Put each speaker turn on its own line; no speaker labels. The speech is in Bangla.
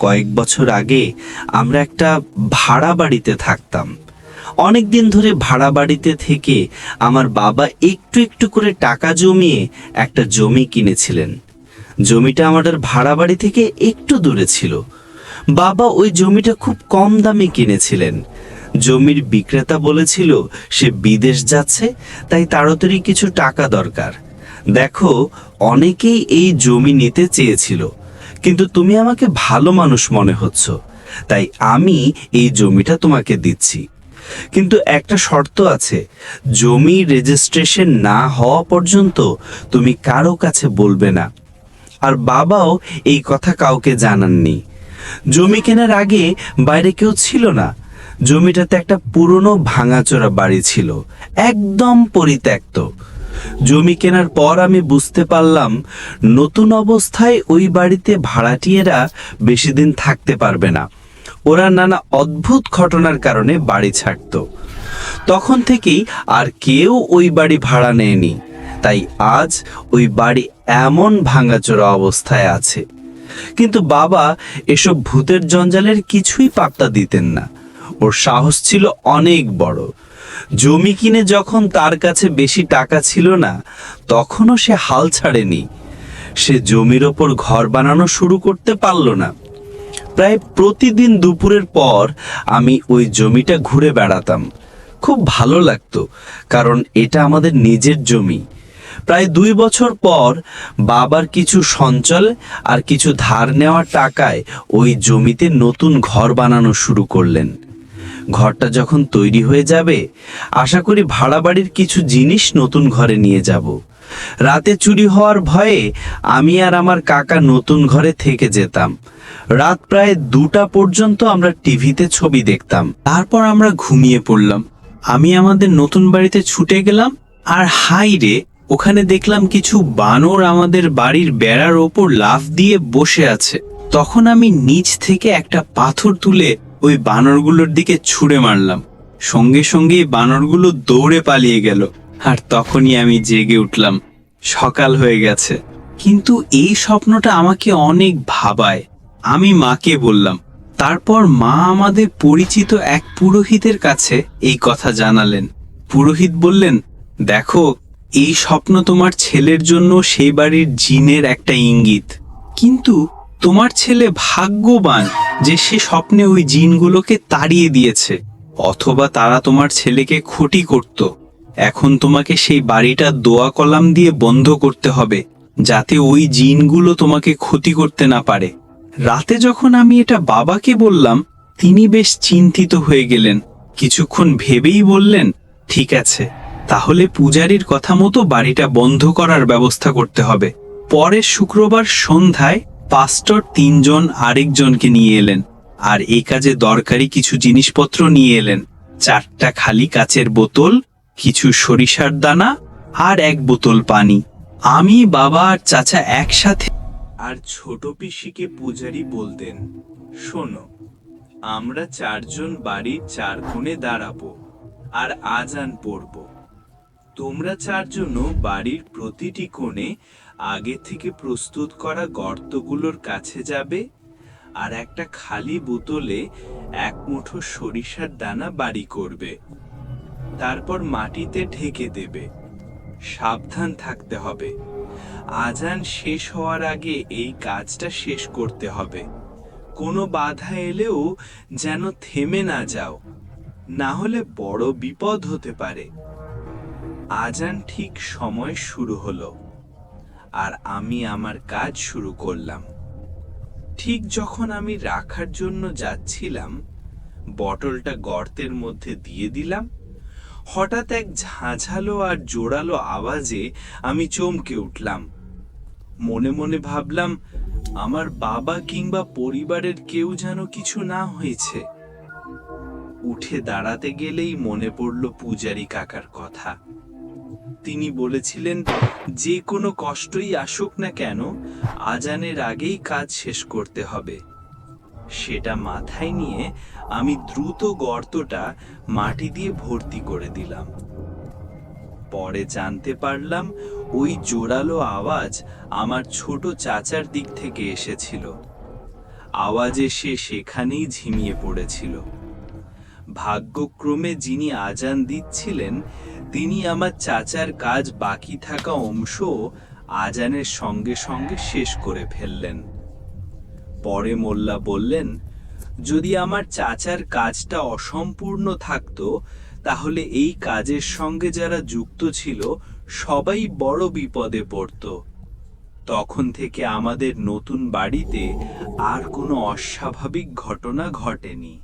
কয়েক বছর আগে আমরা একটা ভাড়া বাড়িতে থাকতাম। অনেক দিন ধরে ভাড়া বাড়িতে থেকে আমার বাবা একটু একটু করে টাকা জমিয়ে একটা জমি কিনেছিলেন। জমিটা আমাদের ভাড়া বাড়ি থেকে একটু দূরে ছিল। বাবা ওই জমিটা খুব কম দামে কিনেছিলেন। জমির বিক্রেতা বলেছিল, সে বিদেশ যাচ্ছে, তাই তাড়াতাড়ি কিছু টাকা দরকার। দেখো, অনেকেই এই জমি নিতে চেয়েছিল। কিন্তু তুমি আমাকে ভালো মানুষ মনে হচ্ছ। তাই আমি এই জমিটা তোমাকে দিচ্ছি। কিন্তু একটা শর্ত আছে, জমি রেজিস্ট্রেশন না হওয়া পর্যন্ত তুমি কারও কাছে বলবে না। আর বাবাও এই কথা কাউকে জানাননি। জমি কেনার আগে বাইরে কেউ ছিল না। জমিটাতে একটা পুরনো ভাঙাচোরা বাড়ি ছিল, একদম পরিত্যক্ত। জমি কেনার পর আমি বুঝতে পারলাম, নতুন অবস্থায় ওই বাড়িতে ভাড়াটিয়েরা বেশি দিন থাকতে পারবে না। ওরা নানা অদ্ভুত ঘটনার কারণে বাড়ি ছাড়ত। তখন থেকেই আর কেউ ওই বাড়ি ভাড়া নেয়নি। তাই আজ ওই বাড়ি এমন ভাঙাচোরা অবস্থায় আছে। কিন্তু বাবা এসব ভূতের জঞ্জালের কিছুই পাত্তা দিতেন না। ওর সাহস ছিল অনেক বড়। জমি কিনে যখন তার কাছে বেশি টাকা ছিল না, তখনও সে হাল ছাড়েনি। সে জমির ওপর ঘর বানানো শুরু করতে পারল না। প্রায় প্রতিদিন দুপুরের পর আমি ওই জমিটা ঘুরে বেড়াতাম। খুব ভালো লাগতো, কারণ এটা আমাদের নিজের জমি। প্রায় দুই বছর পর বাবার কিছু সঞ্চল আর কিছু ধার নেওয়ার টাকায় ওই জমিতে নতুন ঘর বানানো শুরু করলেন। ঘরটা যখন তৈরি হয়ে যাবে, আশা করি ভাড়া বাড়ির কিছু জিনিস নতুন ঘরে নিয়ে যাব। রাতে চুরি হওয়ার ভয়ে আমি আর আমার কাকা নতুন ঘরে থেকে যেতাম। রাত প্রায় দুটা পর্যন্ত আমরা টিভিতে ছবি দেখতাম।
তারপর আমরা ঘুমিয়ে পড়লাম। আমি আমাদের নতুন বাড়িতে ছুটে গেলাম আর হাই রে, ওখানে দেখলাম কিছু বানর আমাদের বাড়ির বেড়ার ওপর লাফ দিয়ে বসে আছে। তখন আমি নিচ থেকে একটা পাথর তুলে ওই বানরগুলোর দিকে ছুঁড়ে মারলাম। সঙ্গে সঙ্গে বানরগুলো দৌড়ে পালিয়ে গেল, আর তখনই আমি জেগে উঠলাম। সকাল হয়ে গেছে। কিন্তু এই স্বপ্নটা আমাকে অনেক ভাবায়। আমি মাকে বললাম, তারপর মা আমাদের পরিচিত এক পুরোহিতের কাছে এই কথা জানালেন। পুরোহিত বললেন, দেখো, এই স্বপ্ন তোমার ছেলের জন্য সেই বাড়ির জিনের একটা ইঙ্গিত। কিন্তু তোমার ছেলে ভাগ্যবান যে সে স্বপ্নে ওই জিনগুলোকে তাড়িয়ে দিয়েছে, অথবা তারা তোমার ছেলেকে ক্ষতি করত। এখন তোমাকে সেই বাড়িটা দোয়া কলাম দিয়ে বন্ধ করতে হবে, যাতে ওই জিনগুলো তোমাকে ক্ষতি করতে না পারে। রাতে যখন আমি এটা বাবাকে বললাম, তিনি বেশ চিন্তিত হয়ে গেলেন। কিছুক্ষণ ভেবেই বললেন, ঠিক আছে, তাহলে পূজারীর কথা মতো বাড়িটা বন্ধ করার ব্যবস্থা করতে হবে। পরের শুক্রবার সন্ধ্যায় পাস্টর তিনজন আরেকজনকে নিয়ে এলেন, আর এই কাজে দরকারি কিছু জিনিসপত্র নিয়ে এলেন। চারটা খালি কাচের বোতল, কিছু সরিষার দানা, আর এক বোতল পানি। আমি, বাবা আর চাচা একসাথে
আর ছোট পিসিকে পূজারি বলতেন, শোনো, আমরা চারজন বাড়ির চার কোণে দাঁড়াবো, আর আজান পড়ব। তোমরা চারজনও বাড়ির প্রতিটি কোণে আগে থেকে প্রস্তুত করা গর্তগুলোর কাছে যাবে আর একটা খালি বোতলে এক মুঠো সরিষার দানা বাড়ি করবে। তারপর মাটিতে ঢেকে দেবে। সাবধান থাকতে হবে। আজান শেষ হওয়ার আগে এই কাজটা শেষ করতে হবে। কোনো বাধা এলেও যেন থেমে না যাও। না হলে বড় বিপদ হতে পারে। আজান ঠিক সময় শুরু হলো আর আমি আমার কাজ শুরু করলাম। ঠিক যখন আমি রাখার জন্য যাচ্ছিলাম, বটলটা গর্তের মধ্যে দিয়ে দিলাম। হঠাৎ এক ঝাঁঝালো আর জোরালো আওয়াজে আমি চমকে উঠলাম। মনে মনে ভাবলাম, আমার বাবা কিংবা পরিবারের কেউ যেন কিছু না হয়েছে। উঠে দাঁড়াতে গেলেই মনে পড়ল পূজারি কাকার কথা। তিনি বলেছিলেন, যে কোনো কষ্টই আসুক না কেন, আজানের আগেই কাজ শেষ করতে হবে। সেটা মাথায় নিয়ে আমি দ্রুত গর্তটা মাটি দিয়ে ভর্তি করে দিলাম। পরে জানতে পারলাম, ওই জোরালো আওয়াজ আমার ছোট চাচার দিক থেকে এসেছিল।
আওয়াজে সে সেখানেই ঝিমিয়ে পড়েছিল। ভাগ্যক্রমে যিনি আজান দিচ্ছিলেন তিনি আমার চাচার কাজ বাকি থাকা অংশ আজানের সঙ্গে সঙ্গে শেষ করে ফেললেন। পরে মোল্লা বললেন, যদি আমার চাচার কাজটা অসম্পূর্ণ থাকতো, তাহলে এই কাজের সঙ্গে যারা যুক্ত ছিল, সবাই বড় বিপদে পড়তো। তখন থেকে আমাদের নতুন বাড়িতে আর কোনো অস্বাভাবিক ঘটনা ঘটেনি।